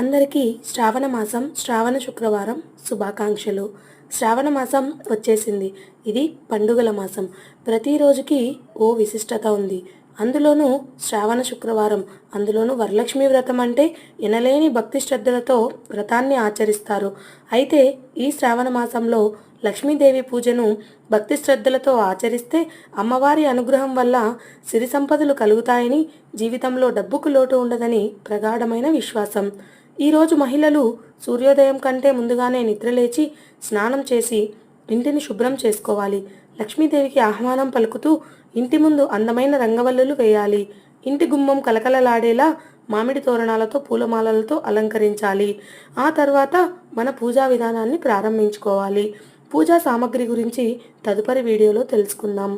అందరికీ శ్రావణ మాసం శ్రావణ శుక్రవారం శుభాకాంక్షలు. శ్రావణ మాసం వచ్చేసింది. ఇది పండుగల మాసం. ప్రతిరోజుకి ఓ విశిష్టత ఉంది. అందులోనూ శ్రావణ శుక్రవారం అందులోనూ వరలక్ష్మి వ్రతం అంటే ఎనలేని భక్తి శ్రద్ధలతో వ్రతాన్ని ఆచరిస్తారు. అయితే ఈ శ్రావణ మాసంలో లక్ష్మీదేవి పూజను భక్తి శ్రద్ధలతో ఆచరిస్తే అమ్మవారి అనుగ్రహం వల్ల సిరి సంపదలు కలుగుతాయని జీవితంలో డబ్బుకు లోటు ఉండదని ప్రగాఢమైన విశ్వాసం. ఈరోజు మహిళలు సూర్యోదయం కంటే ముందుగానే నిద్రలేచి స్నానం చేసి ఇంటిని శుభ్రం చేసుకోవాలి. లక్ష్మీదేవికి ఆహ్వానం పలుకుతూ ఇంటి ముందు అందమైన రంగవల్లులు వేయాలి. ఇంటి గుమ్మం కలకలలాడేలా మామిడి తోరణాలతో పూలమాలలతో అలంకరించాలి. ఆ తర్వాత మన పూజా విధానాన్ని ప్రారంభించుకోవాలి. పూజా సామాగ్రి గురించి తదుపరి వీడియోలో తెలుసుకుందాం.